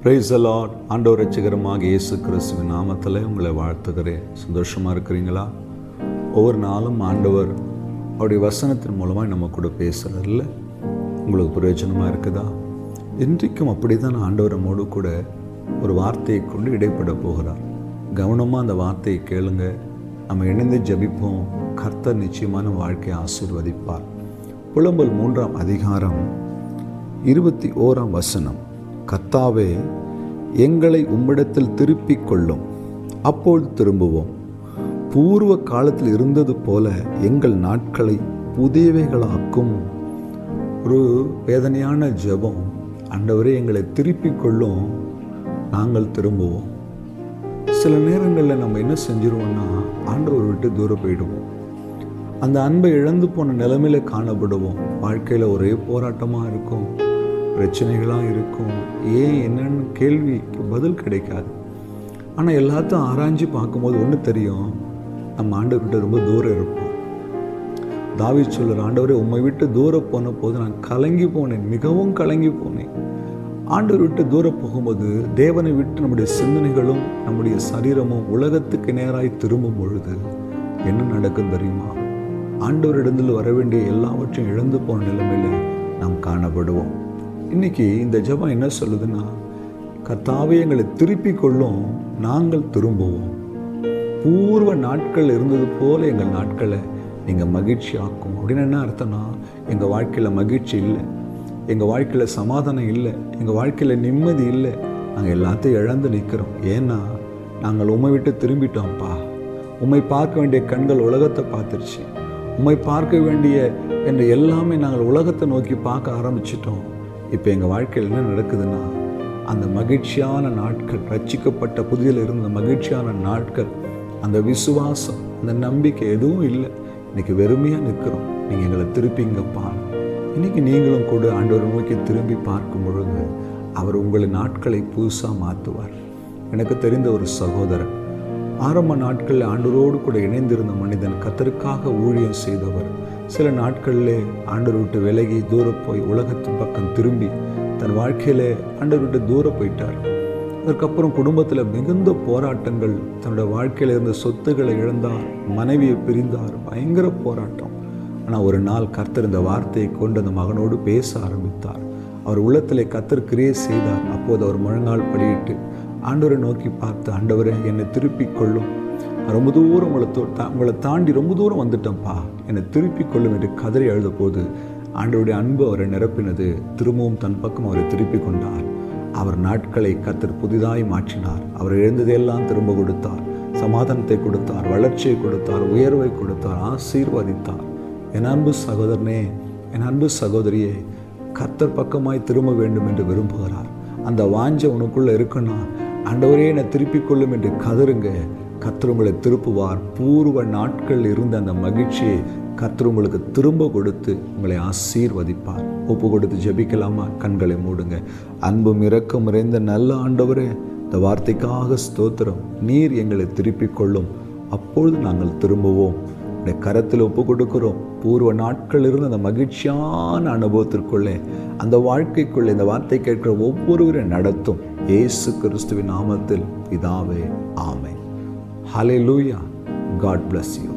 Price allot ஆண்டவர் ரட்சகரமாக இயேசு கிறிஸ்துவின் நாமத்தில் உங்களை வாழ்த்துகிறேன். சந்தோஷமாக இருக்கிறீங்களா? ஒவ்வொரு நாளும் ஆண்டவர் அவருடைய வசனத்தின் மூலமாக நம்ம கூட பேசுகிறதில்ல உங்களுக்கு பிரயோஜனமாக இருக்குதா? இன்றைக்கும் அப்படி தான் ஆண்டவர் நம்மோடு கூட ஒரு வார்த்தையை கொண்டு இடைப்பட போகிறார். கவனமாக அந்த வார்த்தையை கேளுங்க. நம்ம இணைந்து ஜெபிப்போம். கர்த்தர் நிச்சயமான வாழ்க்கையை ஆசீர்வதிப்பார். புலம்பல் மூன்றாம் அதிகாரம் இருபத்தி ஓராம் வசனம். கத்தாவே எங்களை உம்மிடத்தில் திருப்பிக் கொள்ளும். அப்பொழுது திரும்புவோம். பூர்வ காலத்தில் இருந்தது போல எங்கள் நாட்களை புதியவைகளாக்கும் ஒரு வேதனையான ஜெபம். ஆண்டவரே எங்களை திருப்பிக் கொள்ளும். நாங்கள் திரும்புவோம். சில நேரங்களில் நம்ம என்ன செஞ்சிருவோம்னா ஆண்டவர் விட்டு தூரம் போயிடுவோம். அந்த அன்பை இழந்து போன நிலைமையில காணப்படுவோம். வாழ்க்கையில் ஒரே போராட்டமாக இருக்கும். பிரச்சனைகளாக இருக்கும். ஏன் என்னன்னு கேள்விக்கு பதில் கிடைக்காது. ஆனால் எல்லாத்தையும் ஆராய்ஞ்சு பார்க்கும்போது ஒன்று தெரியும். நம்ம ஆண்டவர்கிட்ட ரொம்ப தூரம் இருப்போம். தாவி சொல்லுற ஆண்டவரே உண்மை விட்டு தூரம் போன போது நான் கலங்கி போனேன். மிகவும் கலங்கி போனேன். ஆண்டவர் விட்டு தூரம் போகும்போது தேவனை விட்டு நம்முடைய சிந்தனைகளும் நம்முடைய சரீரமும் உலகத்துக்கு நேராய் திரும்பும் பொழுது என்ன நடக்கும் தெரியுமா? ஆண்டவரிடத்தில் வர வேண்டிய எல்லாவற்றையும் இழந்து போன நிலைமையில் நாம் காணப்படுவோம். இன்னைக்கு இந்த ஜபம் என்ன சொல்லுதுன்னா கர்த்தாவே எங்களை திருப்பி கொள்ளும் நாங்கள் திரும்புவோம். பூர்வ நாட்கள் இருந்தது போல எங்கள் நாட்களை நீங்கள் மகிழ்ச்சி ஆக்கும். அப்படின்னு என்ன அர்த்தம்னா எங்கள் வாழ்க்கையில் மகிழ்ச்சி இல்லை. எங்கள் வாழ்க்கையில் சமாதானம் இல்லை. எங்கள் வாழ்க்கையில் நிம்மதி இல்லை. நாங்கள் எல்லாத்தையும் இழந்து நிற்கிறோம் ஏன்னா நாங்கள் உண்மை விட்டு திரும்பிட்டோம்ப்பா. உம்மை பார்க்க வேண்டிய கண்கள் உலகத்தை பார்த்துருச்சு. உம்மை பார்க்க வேண்டிய என்ற எல்லாமே நாங்கள் உலகத்தை நோக்கி பார்க்க ஆரம்பிச்சிட்டோம். இப்போ எங்கள் வாழ்க்கையில் என்ன நடக்குதுன்னா அந்த மகிழ்ச்சியான நாட்கள் ரட்சிக்கப்பட்ட புதிதில் இருந்த மகிழ்ச்சியான நாட்கள் அந்த விசுவாசம் அந்த நம்பிக்கை எதுவும் இல்லை. இன்னைக்கு வெறுமையாக நிற்கிறோம் நீங்கள் எங்களை திருப்பிங்கப்பா. இன்னைக்கு நீங்களும் கூட ஆண்டவர் நோக்கி திரும்பி பார்க்கும் பொழுது அவர் உங்களை நாட்களை புதுசாக மாற்றுவார் எனக்கு தெரிந்த ஒரு சகோதரன் ஆரம்ப நாட்களில் ஆண்டோரோடு கூட இணைந்திருந்த மனிதன் கத்தருக்காக ஊழியம் செய்தவர். சில நாட்களிலே ஆண்டவர் விட்டு விலகி தூரம் போய் உலகத்தின் பக்கம் திரும்பி தன் வாழ்க்கையிலே ஆண்டவர் விட்டு தூரம் போயிட்டார். அதற்கப்புறம் குடும்பத்தில் மிகுந்த போராட்டங்கள் தன்னுடைய வாழ்க்கையில் இருந்த சொத்துக்களை இழந்தார் மனைவியை பிரிந்தார். பயங்கர போராட்டம். ஆனால் ஒரு நாள் கர்த்தர் இந்த வார்த்தையை கொண்டு அந்த மகனோடு பேச ஆரம்பித்தார். அவர் உள்ளத்திலே கத்தர் கிரியை செய்தார். அப்போது அவர் முழங்கால் படியிட்டு ஆண்டவரை நோக்கி பார்த்து ஆண்டவரை என்னை திருப்பிக் கொள்ளும். ரொம்ப தூரம் உங்களை உங்களை தாண்டி ரொம்ப தூரம் வந்துட்டோம்ப்பா. என்னை திருப்பிக் கொள்ளும் என்று கதறி எழுத போது ஆண்டவருடைய அன்பு அவரை நிரப்பினது திரும்பவும் தன் பக்கம் அவரை திருப்பி கொண்டார். அவர் நாட்களை கத்தர் புதிதாய் மாற்றினார். அவர் எழுந்ததையெல்லாம் திரும்ப கொடுத்தார். சமாதானத்தை கொடுத்தார் வளர்ச்சியை கொடுத்தார் உயர்வை கொடுத்தார் ஆசீர்வதித்தார். என் அன்பு சகோதரனே என் அன்பு சகோதரியே கத்தர் பக்கமாய் திரும்ப வேண்டும் என்று விரும்புகிறார். அந்த வாஞ்ச உனக்குள்ள இருக்குன்னா ஆண்டவரே என்னை திருப்பிக் கொள்ளும் என்று கதறுங்க. கர்த்தர் உங்களை திருப்புவார். பூர்வ நாட்கள் இருந்த அந்த மகிழ்ச்சியை கர்த்தர் உங்களுக்கு திரும்ப கொடுத்து உங்களை ஆசீர்வதிப்பார். ஒப்பு கொடுத்து ஜெபிக்கலாமா? கண்களை மூடுங்க. அன்பும் இரக்கம் நிறைந்த நல்ல ஆண்டவரே இந்த வார்த்தைக்காக ஸ்தோத்திரம். நீர் எங்களை திருப்பிக் கொள்ளும். அப்பொழுது நாங்கள் திரும்புவோம். உடைய கரத்தில் ஒப்பு கொடுக்கிறோம். பூர்வ நாட்கள் இருந்து அந்த மகிழ்ச்சியான அனுபவத்திற்குள்ளே அந்த வாழ்க்கைக்குள்ளே இந்த வார்த்தை கேட்கிற ஒவ்வொருவரையும் நடத்தும். இயேசு கிறிஸ்துவின் நாமத்தில் இதாவே ஆமை Hallelujah. God bless you.